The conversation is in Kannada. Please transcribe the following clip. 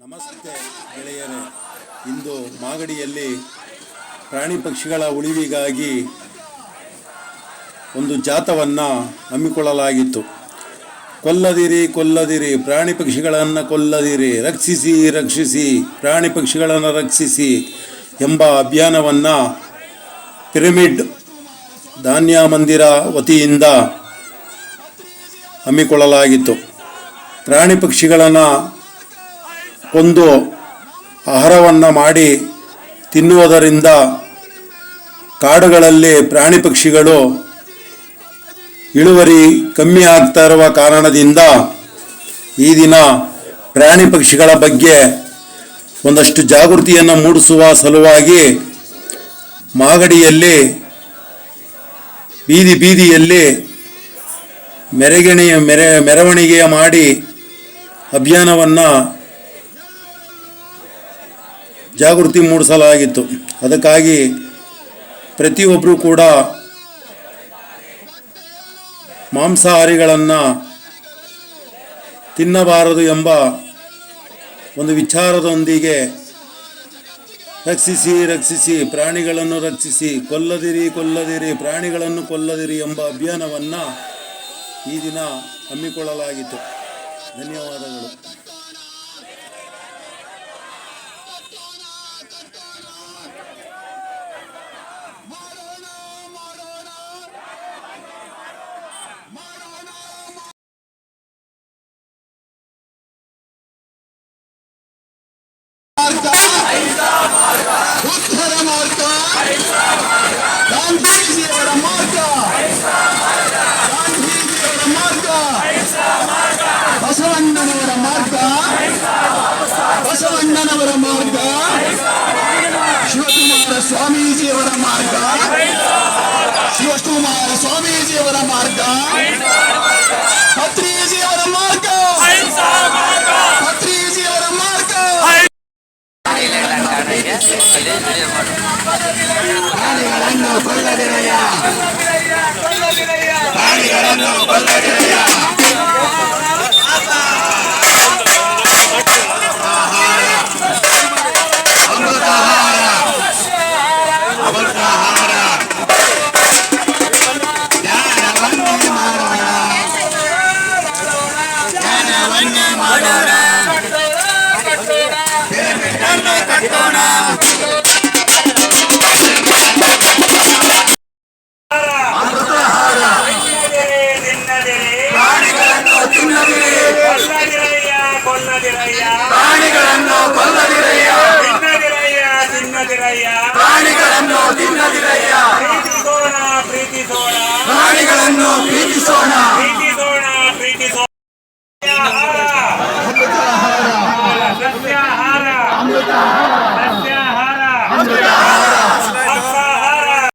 ನಮಸ್ತೆ ಗೆಳೆಯರೇ. ಇಂದು ಮಾಗಡಿಯಲ್ಲಿ ಪ್ರಾಣಿ ಪಕ್ಷಿಗಳ ಉಳಿವಿಗಾಗಿ ಒಂದು ಜಾತವನ್ನು ಹಮ್ಮಿಕೊಳ್ಳಲಾಗಿತ್ತು. ಕೊಲ್ಲದಿರಿ ಕೊಲ್ಲದಿರಿ, ಪ್ರಾಣಿ ಪಕ್ಷಿಗಳನ್ನು ಕೊಲ್ಲದಿರಿ, ರಕ್ಷಿಸಿ ರಕ್ಷಿಸಿ, ಪ್ರಾಣಿ ಪಕ್ಷಿಗಳನ್ನು ರಕ್ಷಿಸಿ ಎಂಬ ಅಭಿಯಾನವನ್ನು ಪಿರಮಿಡ್ ಧಾನ್ಯ ಮಂದಿರ ವತಿಯಿಂದ ಹಮ್ಮಿಕೊಳ್ಳಲಾಗಿತ್ತು. ಪ್ರಾಣಿ ಪಕ್ಷಿಗಳನ್ನು ಕೊಂದು ಆಹಾರವನ್ನು ಮಾಡಿ ತಿನ್ನುವುದರಿಂದ ಕಾಡುಗಳಲ್ಲಿ ಪ್ರಾಣಿ ಪಕ್ಷಿಗಳು ಇಳುವರಿ ಕಮ್ಮಿ ಆಗ್ತಾ ಇರುವ ಕಾರಣದಿಂದ ಈ ದಿನ ಪ್ರಾಣಿ ಪಕ್ಷಿಗಳ ಬಗ್ಗೆ ಒಂದಷ್ಟು ಜಾಗೃತಿಯನ್ನು ಮೂಡಿಸುವ ಸಲುವಾಗಿ ಮಾಗಡಿಯಲ್ಲಿ, ಬೀದಿ ಬೀದಿಯಲ್ಲಿ ಮೆರೆಗೆಣಿಯ ಮೆರೆ ಮೆರವಣಿಗೆಯ ಮಾಡಿ ಅಭಿಯಾನವನ್ನು ಜಾಗೃತಿ ಮೂಡಿಸಲಾಗಿತ್ತು ಅದಕ್ಕಾಗಿ ಪ್ರತಿಯೊಬ್ಬರೂ ಕೂಡ ಮಾಂಸಾಹಾರಿಗಳನ್ನು ತಿನ್ನಬಾರದು ಎಂಬ ಒಂದು ವಿಚಾರದೊಂದಿಗೆ ರಕ್ಷಿಸಿ ರಕ್ಷಿಸಿ, ಪ್ರಾಣಿಗಳನ್ನು ರಕ್ಷಿಸಿ, ಕೊಲ್ಲದಿರಿ ಕೊಲ್ಲದಿರಿ, ಪ್ರಾಣಿಗಳನ್ನು ಕೊಲ್ಲದಿರಿ ಎಂಬ ಅಭಿಯಾನವನ್ನು ಈ ದಿನ ಹಮ್ಮಿಕೊಳ್ಳಲಾಗಿತ್ತು. ಧನ್ಯವಾದಗಳು. ಬಸವಣ್ಣನವರ ಮಾರ್ಗ ಶಿವಕುಮಾರ ಸ್ವಾಮೀಜಿಯವರ ಮಾರ್ಗ ಶಿವಕುಮಾರ ಸ್ವಾಮೀಜಿಯವರ ಮಾರ್ಗ ಪತ್ರಿಜಿಯವರ ಮಾರ್ಗ ಪತ್ರಿಜಿಯವರ ಮಾರ್ಗ ಪ್ರಾಣಿಗಳನ್ನು ಕೊಲ್ಲದಿರಯ್ಯ ಪ್ರಾಣಿಗಳನ್ನು ಕೊಲ್ಲದಿರಯ್ಯ ತಿನ್ನದಿರಯ್ಯ ಪ್ರಾಣಿಗಳನ್ನು ತಿನ್ನದಿರಯ್ಯ. ಪ್ರೀತಿಸೋಣ ಪ್ರೀತಿಸೋಣ. ಪ್ರಾಣಿಗಳನ್ನು ಪ್ರೀತಿಸೋಣ.